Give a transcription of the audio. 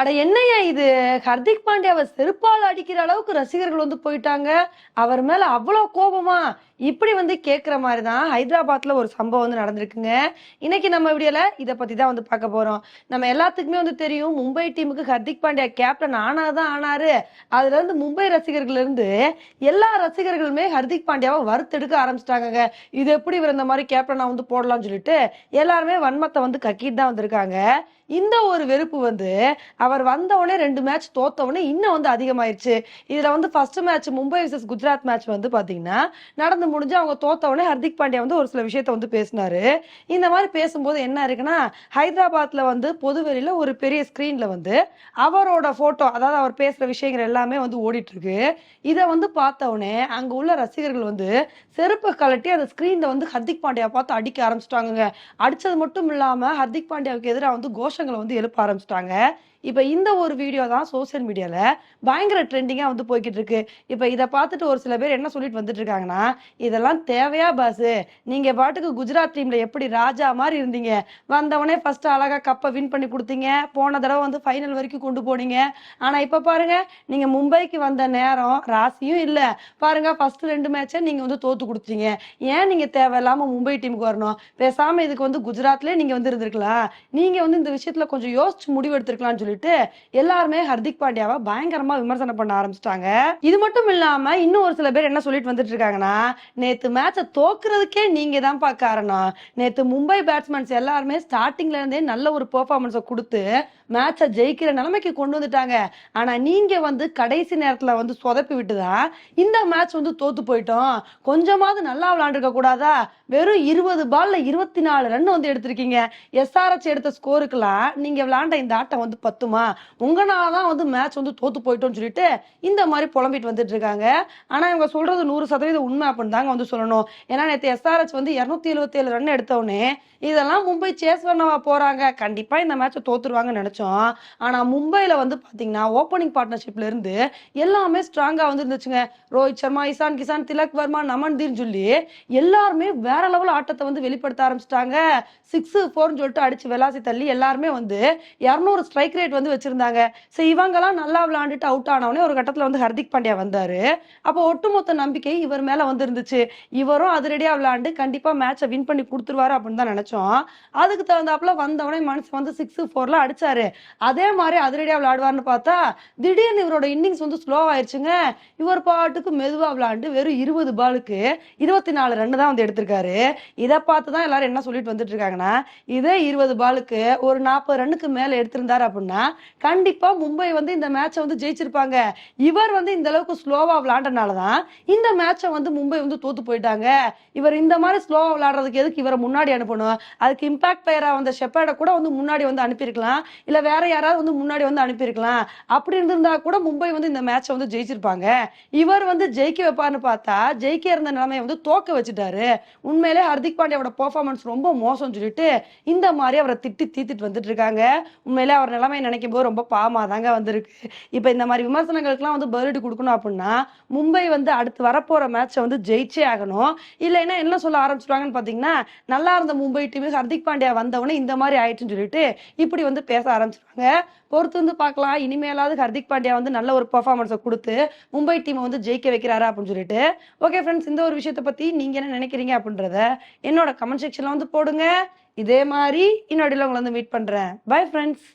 அட என்னய்யா இது? ஹர்திக் பாண்டியாவை செருப்பால் அடிக்கிற அளவுக்கு ரசிகர்கள் வந்து போயிட்டாங்க. அவர் மேல அவ்வளோ கோபமா? இப்படி வந்து கேட்குற மாதிரி தான் ஹைதராபாத்ல ஒரு சம்பவம் வந்து நடந்திருக்குங்க. இன்னைக்கு நம்ம வீடியோல இதை பத்தி தான் வந்து பார்க்க போறோம். நம்ம எல்லாத்துக்குமே வந்து தெரியும் மும்பை டீமுக்கு ஹர்திக் பாண்டியா கேப்டன் ஆனாதான் ஆனாரு. அதுல இருந்து மும்பை ரசிகர்கள் இருந்து எல்லா ரசிகர்களுமே ஹர்திக் பாண்டியாவை வறுத்தெடுக்க ஆரம்பிச்சிட்டாங்க இது எப்படி இவர் இந்த மாதிரி கேப்டனா வந்து போடலாம்னு சொல்லிட்டு எல்லாருமே வன்மத்தை வந்து கக்கிட்டு தான் வந்திருக்காங்க. இந்த ஒரு வெறுப்பு வந்து அவர் வந்த உடனே ரெண்டு மேட்ச் தோத்த உடனே இன்னும் வந்து அதிகமாயிருச்சு. இதுல வந்து first match Mumbai vs Gujarat match வந்து பாத்தீங்கன்னா நடந்து முடிஞ்சு அவங்க தோத்த உடனே ஹர்திக் பாண்டியா வந்து ஒரு சில விஷயத்த வந்து பேசினாரு. இந்த மாதிரி பேசும்போது என்ன இருக்குன்னா ஹைதராபாத்ல வந்து பொதுவெளியில ஒரு பெரிய ஸ்கிரீன்ல வந்து அவரோட போட்டோ அதாவது அவர் பேசுற விஷயங்கள் எல்லாமே வந்து ஓடிட்டு இருக்கு இதை வந்து பார்த்த உடனே அங்க உள்ள ரசிகர்கள் வந்து செருப்பை கழட்டி அந்த ஸ்கிரீன்ல வந்து ஹர்திக் பாண்டியா பார்த்து அடிக்க ஆரம்பிச்சிட்டாங்க அடிச்சது மட்டும் இல்லாம ஹர்திக் பாண்டியாவுக்கு எதிராக வந்து கோஷங்களை வந்து எழுப்ப ஆரம்பிச்சிட்டாங்க. இப்போ இந்த ஒரு வீடியோ தான் சோசியல் மீடியாவில் பயங்கர ட்ரெண்டிங்காக வந்து போய்கிட்டு இருக்கு. இப்போ இதை பார்த்துட்டு ஒரு சில பேர் என்ன சொல்லிட்டு வந்துட்டு இருக்காங்கன்னா இதெல்லாம் தேவையா பாஸ் நீங்க பாட்டுக்கு குஜராத் டீம்ல எப்படி ராஜா மாதிரி இருந்தீங்க? வந்தவனே ஃபர்ஸ்ட் அழகாக கப்பை வின் பண்ணி கொடுத்தீங்க. போன தடவை வந்து ஃபைனல் வரைக்கும் கொண்டு போனீங்க. ஆனால் இப்போ பாருங்க நீங்க மும்பைக்கு வந்த நேரம் ராசியும் இல்லை. பாருங்க ஃபர்ஸ்ட் ரெண்டு மேட்சை நீங்க வந்து தோத்து கொடுத்தீங்க ஏன் நீங்க தேவையில்லாம மும்பை டீமுக்கு வரணும்? பேசாம இதுக்கு வந்து குஜராத்லேயே நீங்க வந்து இருந்திருக்கலாம். நீங்க வந்து இந்த விஷயத்துல கொஞ்சம் யோசிச்சு முடிவு எடுத்திருக்கலாம்னு சொல்லிட்டு எல்லாருமே ஹர்திக் பாண்டியாவை பயங்கரமா விமர்சனம் பண்ண ஆரம்பிச்சிட்டாங்க. இது மட்டும் இல்லாம இன்னும் ஒரு சில பேர் என்ன சொல்லிட்டு வந்துட்டு இருக்காங்கன்னா நேத்து மேட்சை தோக்குறதுக்கே நீங்க தான்ப்பா காரணம். நேத்து மும்பை பேட்ஸ்மேன்ஸ் எல்லாருமே ஸ்டார்டிங்ல இருந்தே நல்ல ஒரு பெர்ஃபார்மன்ஸை கொடுத்து மேட்சை ஜெயிக்கிற நிலைமைக்கு கொண்டு வந்துட்டாங்க. ஆனா நீங்க வந்து கடைசி நேரத்துல வந்து சொதப்பி விட்டுதான் இந்த மேட்ச் வந்து தோத்து போயிட்டோம். கொஞ்சமாவது நல்லா விளாண்டுருக்க கூடாதா? வெறும் இருபது பால்ல இருபத்தி நாலு ரன் வந்து எடுத்திருக்கீங்க. எஸ்ஆர்எச் எடுத்த ஸ்கோருக்கெல்லாம் நீங்க விளையாண்ட இந்த ஆட்டம் வந்து பத்துமா? உங்களால தான் வந்து மேட்ச் வந்து தோத்து போயிட்டோம்னு சொல்லிட்டு இந்த மாதிரி புலம்பிட்டு வந்துட்டு இருக்காங்க ஆனா இவங்க சொல்றது நூறு சதவீதம் உண்மை அப்படின்னு தாங்க வந்து சொல்லணும். ஏன்னா நேற்று எஸ்ஆர்எச் வந்து இருநூத்தி எழுபத்தி ஏழு ரன் எடுத்தவுடனே இதெல்லாம் மும்பை சேஸ் பண்ணவா போறாங்க. கண்டிப்பா இந்த மேட்சை தோத்துருவாங்கன்னு நினைச்சோம். ஆனால் மும்பையில் வந்து பார்த்தீங்கன்னா ஓப்பனிங் பார்ட்னர்ஷிப்ல இருந்து எல்லாமே ஸ்ட்ராங்காக வந்து இருந்துச்சுங்க ரோஹித் சர்மா இசான் கிசான் திலக் வர்மா நமன்தீர்னு சொல்லி எல்லாருமே வேற லெவல் ஆட்டத்தை வந்து வெளிப்படுத்த ஆரம்பிச்சிட்டாங்க. சிக்ஸ் ஃபோர்னு சொல்லிட்டு அடிச்சு வெலாசி தள்ளி எல்லாருமே வந்து இரநூறு ஸ்ட்ரைக் ரேட் வந்து வச்சிருந்தாங்க. ஸோ இவங்கெல்லாம் நல்லா விளையாண்டுட்டு அவுட் ஆனவனே ஒரு கட்டத்தில் வந்து ஹர்திக் பாண்டியா வந்தாரு. அப்போ ஒட்டுமொத்த நம்பிக்கை இவர் மேலே வந்து இருந்துச்சு இவரும் அதிரடியாக விளையாண்டு கண்டிப்பாக மேட்சை வின் பண்ணி கொடுத்துருவாரு அப்படின்னு தான் நினைச்சோம். அதுக்கு தகுந்தாப்புல வந்தவனே மனசு வந்து சிக்ஸ் ஃபோர்லாம் அடிச்சாரு. அதே மாதிரி அதிரடியா விளையாடுவார்னு பார்த்தா திடீர்னு இவரோட இன்னிங்ஸ் வந்து ஸ்லோ ஆயிருச்சுங்க. இவர் பாட்டுக்கு மெதுவா விளையாண்டு வெறும் இருபது பாலுக்கு இருபத்தி நாலு ரன் தான் வந்து எடுத்திருக்காரு. இதை பார்த்து தான் எல்லாரும் என்ன சொல்லிட்டு வந்துட்டு இருக்காங்கன்னா இதே இருபது பாலுக்கு ஒரு நாற்பது ரன்னுக்கு மேல எடுத்திருந்தாரு அப்படின்னா கண்டிப்பா மும்பை வந்து இந்த மேட்சை வந்து ஜெயிச்சிருப்பாங்க. இவர் வந்து இந்த அளவுக்கு ஸ்லோவா விளையாண்டனால தான் இந்த மேட்சை வந்து மும்பை வந்து தோத்து போயிட்டாங்க. இவர் இந்த மாதிரி ஸ்லோவா விளையாடுறதுக்கு எதுக்கு இவரை முன்னாடி அனுப்பணும்? அதுக்கு இம்பாக்ட் பிளேயரா வந்த ஷெப்பர்டை கூட வந்து முன்னாடி வந்து அனுப்பியிருக்கலாம். இல்ல வேற யாராவது வந்து முன்னாடி வந்து அனுப்பியிருக்கலாம். அப்படி இருந்திருந்தா கூட மும்பை வந்து இந்த மேட்சை வந்து ஜெயிச்சிருப்பாங்க. இவர் வந்து ஜெயிக்க வைப்பார்னு பார்த்தா ஜெயிக்க இருந்த நிலைமையை வந்து தோக்க வச்சுட்டாரு. உண்மையிலே ஹர்திக் பாண்டியாவோட பெர்ஃபார்மன்ஸ் ரொம்ப மோசம்னு சொல்லிட்டு இந்த மாதிரி அவரை திட்டி தீத்திட்டு வந்துட்டு இருக்காங்க. உண்மையிலே அவர் நிலைமையை நினைக்கும் போது ரொம்ப பாமா தாங்க வந்திருக்கு. இப்போ இந்த மாதிரி விமர்சனங்களுக்குலாம் வந்து பதிலடி கொடுக்கணும் அப்படின்னா மும்பை வந்து அடுத்து வரப்போற மேட்சை வந்து ஜெயிச்சே ஆகணும். இல்லைன்னா என்ன சொல்ல ஆரம்பிச்சிட்டாங்கன்னு பார்த்தீங்கன்னா நல்லா இருந்த மும்பை டீம் ஹர்திக் பாண்டியா வந்தவொடனே இந்த மாதிரி ஆயிடுச்சுன்னு சொல்லிட்டு இப்படி வந்து பேச ஆரம்பிச்சிருவாங்க. பொறுத்து வந்து பார்க்கலாம். இனிமேலாவது ஹர்திக் பாண்டியா வந்து நல்ல ஒரு பர்ஃபார்மன்ஸை கொடுத்து மும்பை டீமை வந்து ஜெயிக்க வைக்கிறாரா அப்படின்னு சொல்லிட்டு. ஓகே ஃப்ரெண்ட்ஸ் இந்த ஒரு விஷயத்தை பத்தி நீங்க என்ன நினைக்கிறீங்க அப்படின்றத என்னோட கமெண்ட் செக்ஷனில் வந்து போடுங்க. இதே மாதிரி இன்னொடியில் உங்களை வந்து மீட் பண்றேன். Bye friends